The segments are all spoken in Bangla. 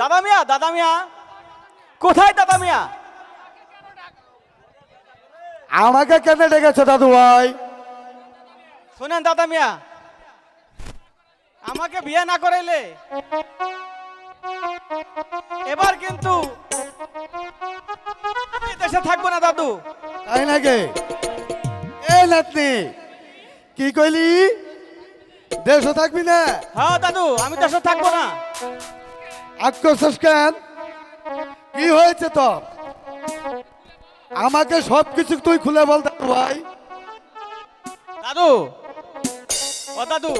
দাদা মিয়া দাদা মিয়া। কোথায় দাদা মিয়া? আমাকে কেন ডেকেছো দাদু ভাই। শুনেন দাদা মিয়া। আমাকে বিয়ে না করাইলে এবার কিন্তু আমি দেশে থাকব না দাদু। তাই নাকি? এই নাতনি কি কইলি? দেশ থাকবি না? হ্যাঁ দাদু আমি দেশে থাকব না। কি হয়েছে তোর? আমাকে সব কিছু তুই খুলে বল ভাই। দাদু, ও দাদু।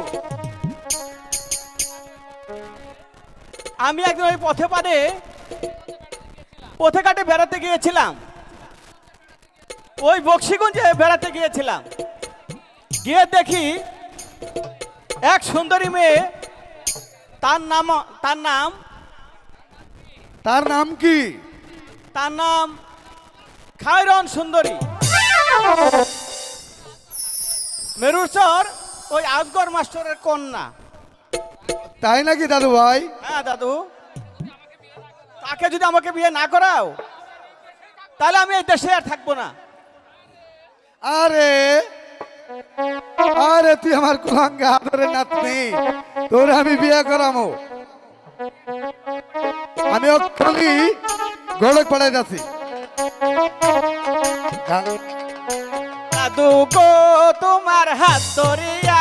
আমি একদিন ওই পথে পারে পথে কাটে বেড়াতে গিয়েছিলাম। ওই বক্সিগঞ্জে বেড়াতে গিয়েছিলাম। গিয়ে দেখি এক সুন্দরী মেয়ে, তার নাম তার নাম তার নাম কি? তার নাম খায়রন সুন্দরী। মেরুচর ওই আজগর মাস্টারের কন্যা। তাই নাকি দাদু ভাই? হ্যাঁ দাদু। তাকে যদি আমাকে বিয়ে না করাও তাহলে আমি এই দেশে আর থাকব না। আরে আরে তুই আমার কুলাঙ্গা আদরে নাতনি। তোর আমি বিয়ে করামো। আমি খালি গড়ক পাড়ায় যাচ্ছি। দাদু গো তোমার হাত ধরিয়া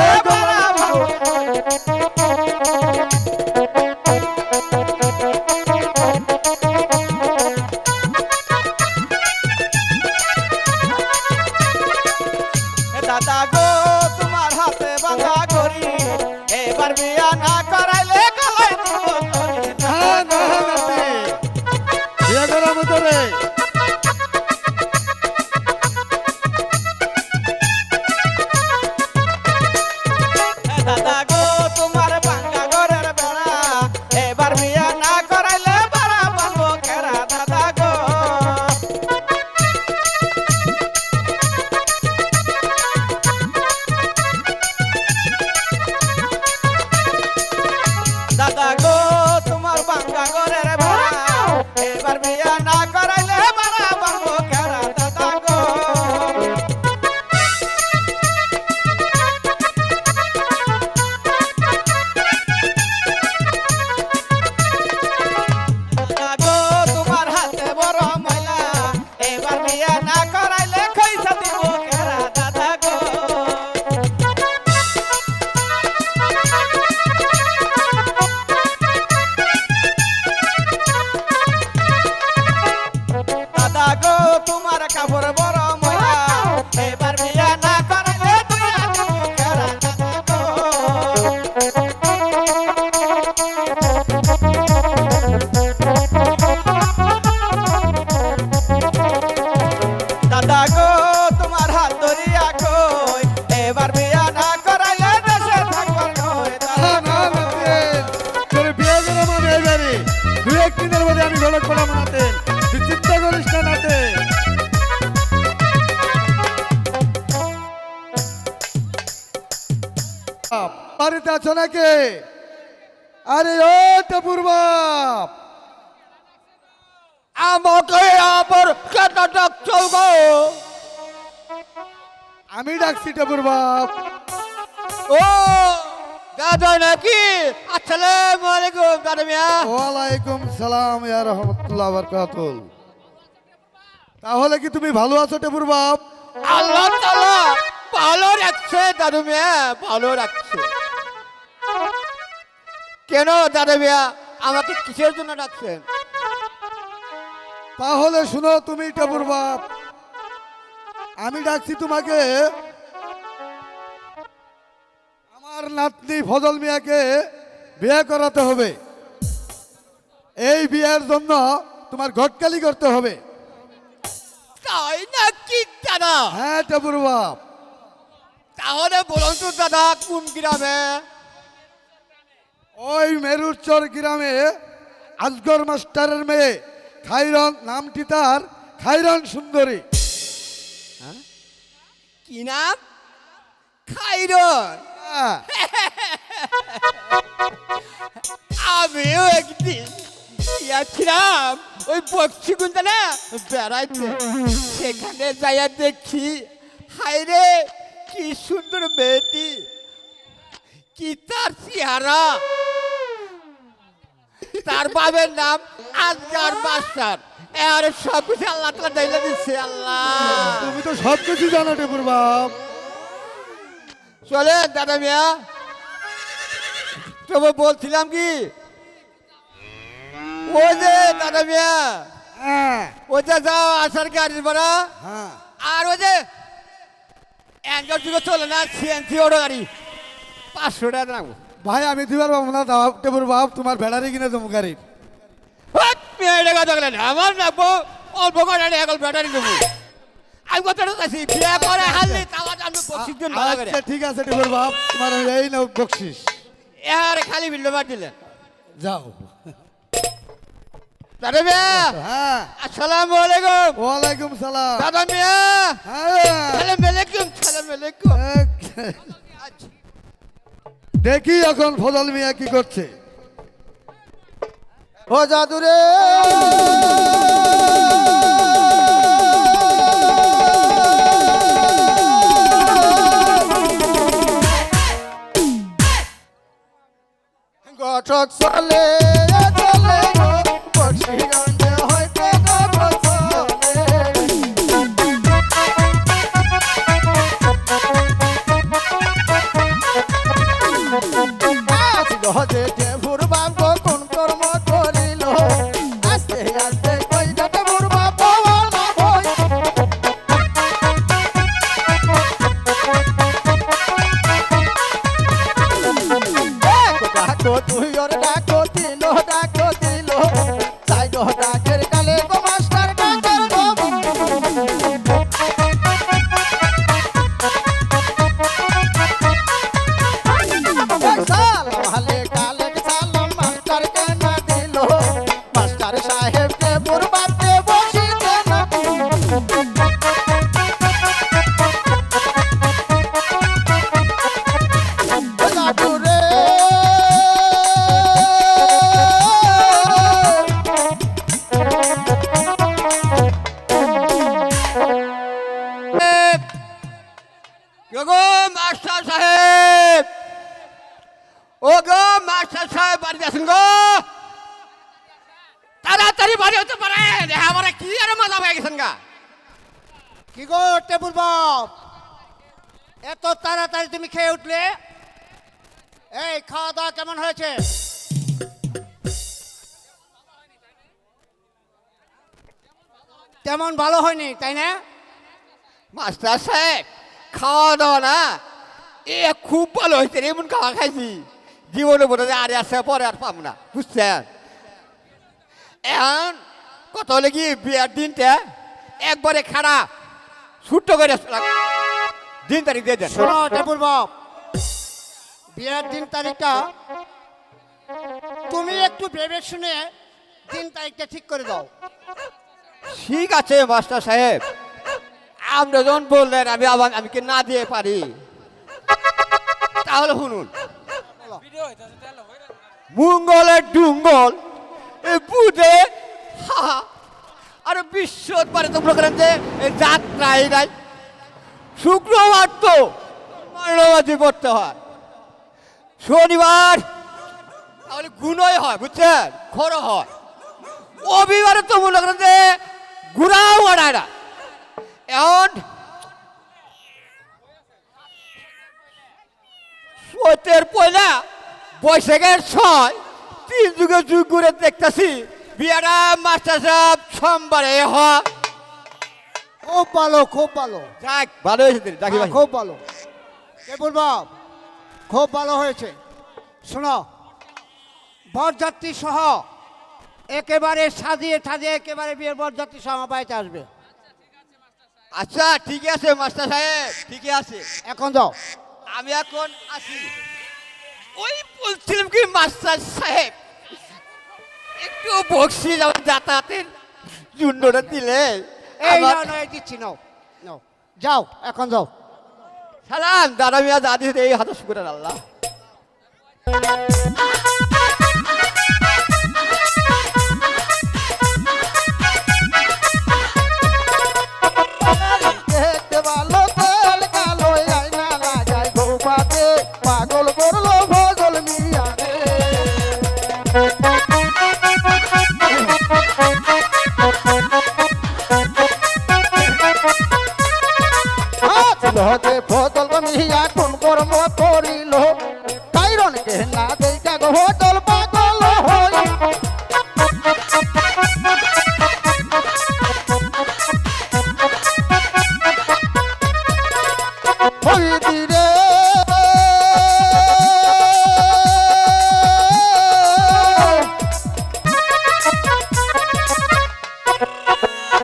কাপড় আরে ও আমাকে আবার কেন ডাকছো গো? আমি ডাকছি টেপুর বাপ ও দাদা নাকি? আসসালামু আলাইকুম দাদা মিয়া। ওয়ালাইকুম সালাম ইয়া রহমতুল্লাহ বরকাতুল তাহলে কি তুমি ভালো আছো টেপুর বাপ আল্লাহ তাআলা ভালো রাখছে দাদু মিয়া ভালো রাখছে। কেন দাদু মিয়া আমাকে কিসের জন্য ডাকছেন? তাহলে শুনো তুমি টেপুর বাপ আমি ডাকছি তোমাকে। আমার নাতনি ফজল মিয়াকে বিয়ে করাতে হবে। এই বিয়ের জন্য তোমার ঘটকালি করতে হবে। তাই নাকি দাদা? হ্যাঁ টেপুর বাপ তাহলে বলুন তো দাদা কোন গ্রামে? ওই মেরুচর গ্রামে আজগর মাস্টারের মেয়ে খাইরন নামটি তার খাইরন সুন্দরী। কি নাম? খাইরন। হ্যাঁ, আমিও একদিন গিয়েছিলাম ওই বক্সিগুনটা না বেড়াইতে। সেখানে যাইয়া দেখি হাইরে কি সুন্দর মেয়েটি কি তার চেহারা। তার বাবার নাম আজগার মাস্টার আর সব কিছু আল্লাহ তালা দাইলে দিচ্ছে আল্লাহ। তুমি তো সব কিছু জানো টেপুর বাপ। চলে দাদা মিয়া। তবে বলছিলাম কি ও যে দাদা মিয়া হ্যাঁ। যে যাও আসার গাড়ির ভাড়া হ্যাঁ। আর ও যে যুগে চলে না সিএনসি ওর গাড়ি। পাঁচশো টাকা দাম ভাই আমি দিবার পাবো না বাপ তোমার ভেড়ারি কিনে দেবো গাড়ির। বলেন আমার নাকবো অল্প করে এখন ব্যাটারি দেবো। আমি কথাটা চাইছি বিয়ে করে হারলে তাও আমি পঁচিশ দিন ভালো করে। আচ্ছা ঠিক আছে বাপ তোমার এই নাও বকশিস। এর খালি মার যাও। দাদা মিয়া হ্যাঁ। আসসালামু আলাইকুম। ওয়ালাইকুম সালাম। দাদা মিয়া হ্যাঁ। সালাম আলাইকুম সালাম আলাইকুম। এক- দেখি এখন ফজল মিয়া কি করছে। ও জাদুরে! গঠক চলে কি গো টেবুল বাপ এত তাড়াতাড়ি তুমি খেয়ে উঠলে? এই খাওয়া দাওয়া কেমন হয়েছে? তেমন ভালো হয়নি তাই না? মাস্টার সাহেব খাওয়া দাওয়া না? এ খুব ভালো হয়েছে রে, এমন খাওয়া খাইছি। জীবনে যে আরে আসে পরে আর পাবো না বুঝছেন? এখন কত হলে কি বিয়ের দিনটা একবারে খারাপ ছুট্ট করে দিন তারিখ দিয়ে দেন শোনো টেবুল বাপ বিয়ের দিন তারিখটা তুমি একটু ভেবে শুনে দিন তারিখটা ঠিক করে দাও। ঠিক আছে মাস্টার সাহেব। আপনি যখন বললেন আমি আবার আমি কি না দিয়ে পারি? তাহলে শুনুন। মঙ্গলের ডুঙ্গল এ বুধে হা হা। আর বিশ্বত পারে তোমরা করেন যে এ যাত্রাই নাই। শুক্রবার তো মানবাজি পড়তে হয়। শনিবার তাহলে গুণই হয়, বুঝছেন? খরো হয়। রবিবারে তো মনে করেন যে ঘুরাও মারায় না। এখন সতের পয়লা বৈশাখের ছয়, তিন যুগে যুগ করে দেখতেছি বিয়ারা মাস্টার সাহেব সোমবারে হয় খুব ভালো খুব ভালো। যাক ভালো হয়েছে দিদি, ডাকি হ্যাঁ, ভাই খুব ভালো। টেবুল বাপ খুব ভালো হয়েছে। শোনো বরযাত্রী সহ একেবারে সাজিয়ে সাজিয়ে একেবারে বিয়ের বরযাত্রী সহ আমার বাড়িতে আসবে। আচ্ছা ঠিক আছে মাস্টার সাহেব ঠিকই আছে। এখন যাও। আমি এখন আসি। ওই বলছিলাম কি মাস্টার সাহেব একটু বক্সি যাও যাতায়াতের জুন্ডটা দিলে এই আমার- নাও নাও এই দিচ্ছি নাও নাও। যাও এখন যাও। সালাম দাদা মিয়া দাদি এই হাতে শুকুরের আল্লাহ।